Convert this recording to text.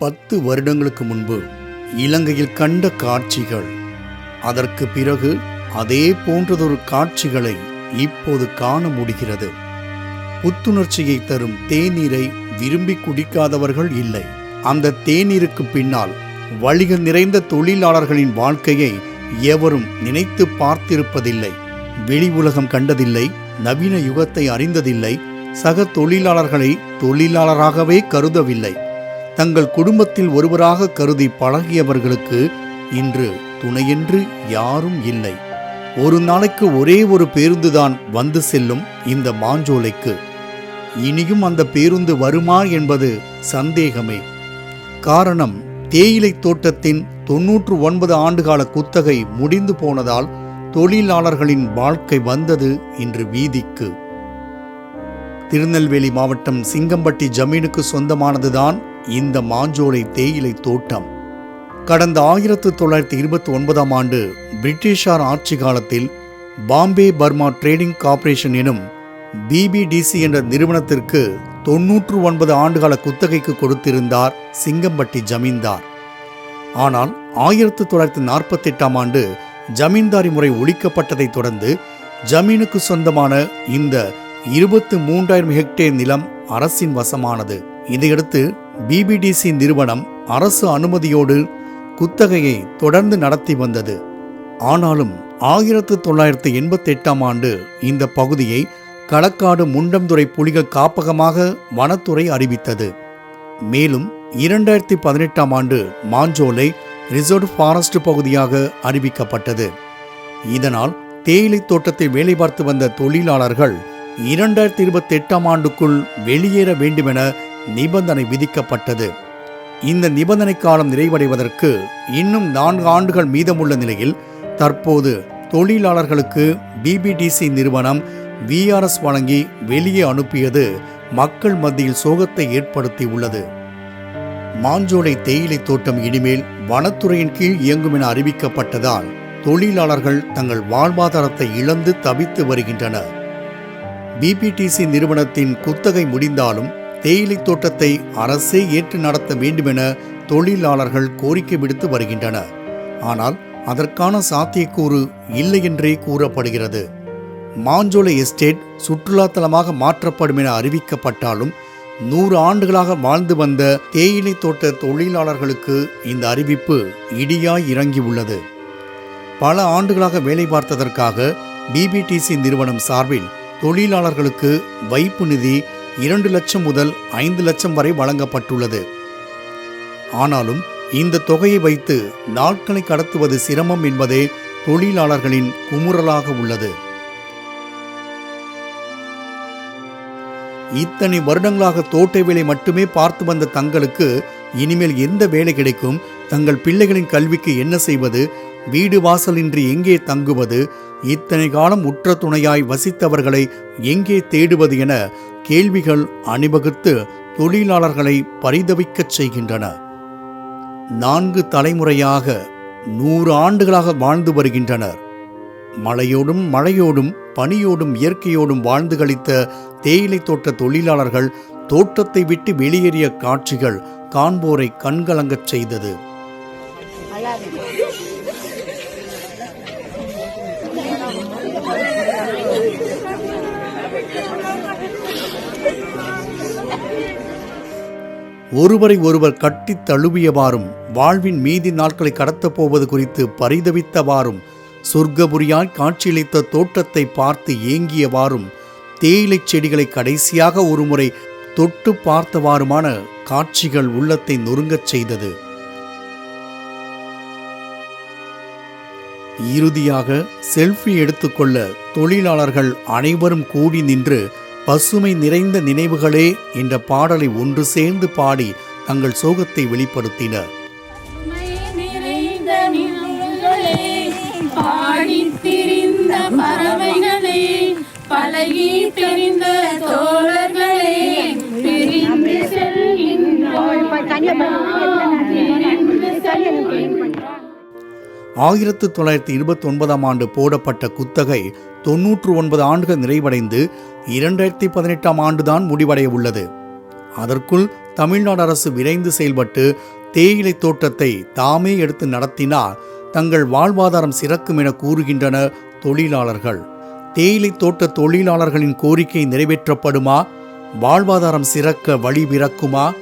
பத்து ரொம்ப வருடங்களுக்கு முன்பு இலங்கையில் கண்ட காட்சிகள் அதற்கு பிறகு அதே போன்றதொரு காட்சிகளை இப்போது காண முடிகிறது புத்துணர்ச்சியை தரும் தேநீரை விரும்பி குடிக்காதவர்கள் இல்லை அந்த தேநீருக்கு பின்னால் வழிகள் நிறைந்த தொழிலாளர்களின் வாழ்க்கையை எவரும் நினைத்து பார்த்திருப்பதில்லை. வெளி உலகம் கண்டதில்லை நவீன யுகத்தை அறிந்ததில்லை சக தொழிலாளர்களை தொழிலாளராகவே கருதவில்லை. தங்கள் குடும்பத்தில் ஒருவராக கருதி பழகியவர்களுக்கு இன்று துணையென்று யாரும் இல்லை. ஒரு நாளைக்கு ஒரே ஒரு பேருந்துதான் வந்து செல்லும் இந்த மாஞ்சோலைக்கு. இனியும் அந்த பேருந்து வருமா என்பது சந்தேகமே. காரணம் தேயிலை தோட்டத்தின் தொன்னூற்று ஒன்பது ஆண்டுகால குத்தகை முடிந்து போனதால் தொழிலாளர்களின் வாழ்க்கை வந்தது இன்று வீதிக்கு. திருநெல்வேலி மாவட்டம் சிங்கம்பட்டி ஜமீனுக்கு சொந்தமானதுதான் இந்த மாஞ்சோலை தேயிலை தோட்டம். கடந்த ஆயிரத்து தொள்ளாயிரத்தி இருபத்தி ஒன்பதாம் ஆண்டு பிரிட்டிஷார் ஆட்சி காலத்தில் பாம்பே பர்மா ட்ரேடிங் கார்ப்பரேஷன் எனும் பிபிடிசி என்ற நிறுவனத்திற்கு தொன்னூற்று ஒன்பது ஆண்டுகால குத்தகைக்கு கொடுத்திருந்தார் சிங்கம்பட்டி ஜமீன்தார். ஆனால் ஆயிரத்து தொள்ளாயிரத்தி நாற்பத்தி எட்டாம் ஆண்டு ஜமீன்தாரி முறை ஒழிக்கப்பட்டதைத் தொடர்ந்து ஜமீனுக்கு சொந்தமான இந்த இருபத்து மூன்றாயிரம் ஹெக்டேர் நிலம் அரசின் வசமானது. இதையடுத்து பிபிடிசி நிறுவனம் அரசு அனுமதியோடு குத்தகையை தொடர்ந்து நடத்தி வந்தது. ஆனாலும் ஆயிரத்து தொள்ளாயிரத்து எண்பத்தி எட்டாம் ஆண்டு இந்த பகுதியை களக்காடு முண்டம்துறை புலிக காப்பகமாக வனத்துறை அறிவித்தது. மேலும் இரண்டாயிரத்தி பதினெட்டாம் ஆண்டு மாஞ்சோலை ரிசர்வ் ஃபாரஸ்ட் பகுதியாக அறிவிக்கப்பட்டது. இதனால் தேயிலை தோட்டத்தில் வேலை பார்த்து வந்த தொழிலாளர்கள் இரண்டாயிரத்தி இருபத்தி எட்டாம் ஆண்டுக்குள் வெளியேற வேண்டுமென நிபந்தனை விதிக்கப்பட்டது. இந்த நிபந்தனை காலம் நிறைவடைவதற்கு இன்னும் நான்கு ஆண்டுகள் மீதமுள்ள நிலையில் தற்போது தொழிலாளர்களுக்கு பிபிடிசி நிறுவனம் விஆர்எஸ் வழங்கி வெளியே அனுப்பியது மக்கள் மத்தியில் சோகத்தை ஏற்படுத்தி உள்ளது. மாஞ்சோலை தேயிலை தோட்டம் இனிமேல் வனத்துறையின் கீழ் இயங்கும் என அறிவிக்கப்பட்டதால் தொழிலாளர்கள் தங்கள் வாழ்வாதாரத்தை இழந்து தவித்து வருகின்றனர். பிபிடிசி நிறுவனத்தின் குத்தகை முடிந்தாலும் தேயிலை தோட்டத்தை அரசே ஏற்று நடத்த வேண்டுமென தொழிலாளர்கள் கோரிக்கை விடுத்து வருகின்றனர். ஆனால் அதற்கான சாத்தியக்கூறு இல்லை என்றே கூறப்படுகிறது. மாஞ்சோலை எஸ்டேட் சுற்றுலாத்தலமாக மாற்றப்படும் என அறிவிக்கப்பட்டாலும் நூறு ஆண்டுகளாக வாழ்ந்து வந்த தேயிலை தோட்ட தொழிலாளர்களுக்கு இந்த அறிவிப்பு இடியாய் இறங்கி உள்ளது பல ஆண்டுகளாக வேலை பார்த்ததற்காக பிபிடிசி நிறுவனம் சார்பில் தொழிலாளர்களுக்கு வைப்பு நிதி இரண்டு லட்சம் முதல் ஐந்து லட்சம் வரை வழங்கப்பட்டுள்ளது. ஆனாலும் இந்த தொகையை வைத்து நாட்களை கடத்துவது சிரமம் என்பதே தொழிலாளர்களின் குமுறலாக உள்ளது. இத்தனை வருடங்களாக தோட்ட வேலை மட்டுமே பார்த்து வந்த தங்களுக்கு இனிமேல் எந்த வேலை கிடைக்கும்? தங்கள் பிள்ளைகளின் கல்விக்கு என்ன செய்வது? வீடு வாசலின்றி எங்கே தங்குவது? இத்தனை காலம் உற்ற துணையாய் வசித்தவர்களை எங்கே தேடுவது என கேள்விகள் அணிவகுத்து தொழிலாளர்களை பரிதவிக்கச் செய்கின்றன. நான்கு தலைமுறையாக நூறு ஆண்டுகளாக வாழ்ந்து வருகின்றனர். மழையோடும் மழையோடும் பனியோடும் இயற்கையோடும் வாழ்ந்து கழித்த தேயிலை தோட்ட தொழிலாளர்கள் தோட்டத்தை விட்டு வெளியேறிய காட்சிகள் காண்போரை கண்கலங்கச் செய்தது. ஒருவரை ஒருவர் கட்டித் தழுவியவாறும் வாழ்வின் மீதி நாட்களை கடத்தப் போவது குறித்து பரிதவித்தவாறும் சொர்க்கபுரியாய் காட்சியளித்த தோட்டத்தை பார்த்து ஏங்கியவாறும் தேயிலைச் செடிகளை கடைசியாக ஒருமுறை தொட்டு பார்த்தவாறுமான காட்சிகள் உள்ளத்தை நொறுங்கச் செய்தது. இறுதியாக செல்ஃபி எடுத்துக்கொள்ள தொழிலாளர்கள் அனைவரும் கூடி நின்று பசுமை நிறைந்த நினைவுகளே என்ற பாடலை ஒன்று சேர்ந்து பாடி தங்கள் சோகத்தை வெளிப்படுத்தினர். விலகி தெரிந்த தோழர்களே பிரிந்து பிரிந்து ஆயிரத்து தொள்ளாயிரத்தி இருபத்தி ஒன்பதாம் ஆண்டு போடப்பட்ட குத்தகை தொன்னூற்று ஒன்பது ஆண்டுகள் நிறைவடைந்து இரண்டாயிரத்தி பதினெட்டாம் ஆண்டுதான் முடிவடைய உள்ளது. அதற்குள் தமிழ்நாடு அரசு விரைந்து செயல்பட்டு தேயிலை தோட்டத்தை தாமே எடுத்து நடத்தினால் தங்கள் வாழ்வாதாரம் சிறக்கும் என கூறுகின்றனர் தொழிலாளர்கள். தேயிலை தோட்ட தொழிலாளர்களின் கோரிக்கை நிறைவேற்றப்படுமா? வாழ்வாதாரம் சிறக்க வழி பிறக்குமா?